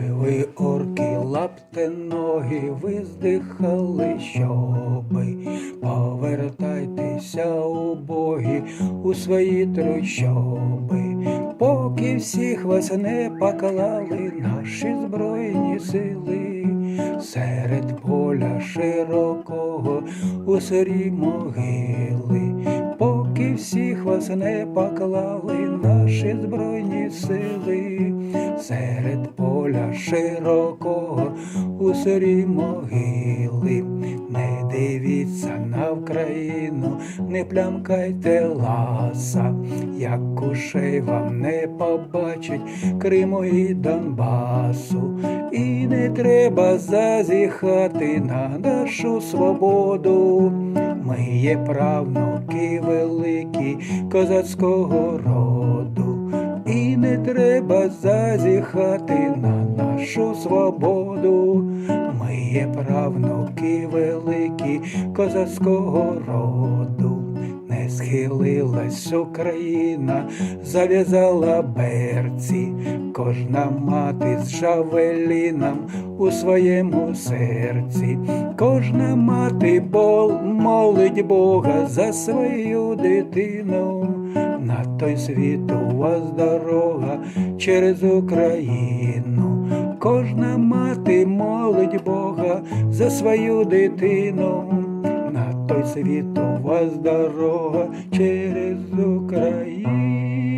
ви орки, лапте ноги, виздихали, щоби. Повертайтеся у боги у свої трущоби, поки всіх вас не поклали наші збройні сили, серед поля широкого у сирі могили, поки всіх вас не поклали наші збройні сили, серед широкого у сирі могили, не дивіться на Вкраїну, не плямкайте ласа, як ушей вам не побачить Криму і Донбасу, і не треба зазіхати на нашу свободу. Ми є правнуки великі козацького роду, треба зазіхати на нашу свободу. Ми є правнуки великі козацького роду. Не схилилась Україна, зав'язала берці, кожна мати з жавеліном у своєму серці, кожна мати бол молить Бога за свою дитину. На той світ у вас дорога через Україну. Кожна мати молить Бога за свою дитину. На той світ у вас дорога через Україну.